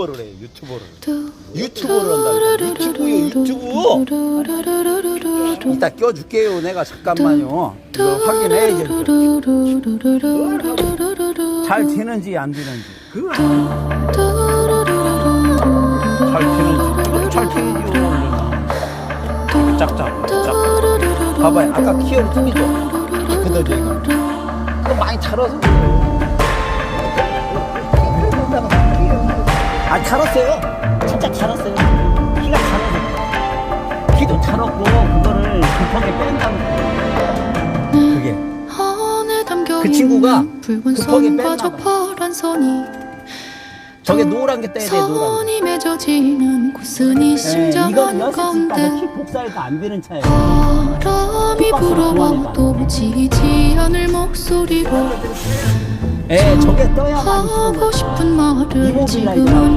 유튜버를 해 유튜버를 유튜버를 한다 유튜브요 유튜브 이따 껴줄게요 내가 잠깐만요 이거 확인해야지 잘 되는지 안 되는지 그거 잘 되는지 잘 되는지 짝짝 짝 봐봐요 아까 키어를 근데 제가 그거 많이 탈어서 그래요 아 탈었어요. 진짜 탈었어요. 키가 탈어서 키도 탈었고 그거를 급하게 뺀다는 거예요. 그게. 그 친구가 급하게 저 선이 저게 노란 게 떼야 돼 노란 게. 맺어지는 고스니 예, 심장 이건 연습 한가운데 때문에 키 복사해도 안 되는 차예요. 바람이 불어와도 지지 않을 목소리로 예 저게 떠야만 하고 싶은 말을. 지금은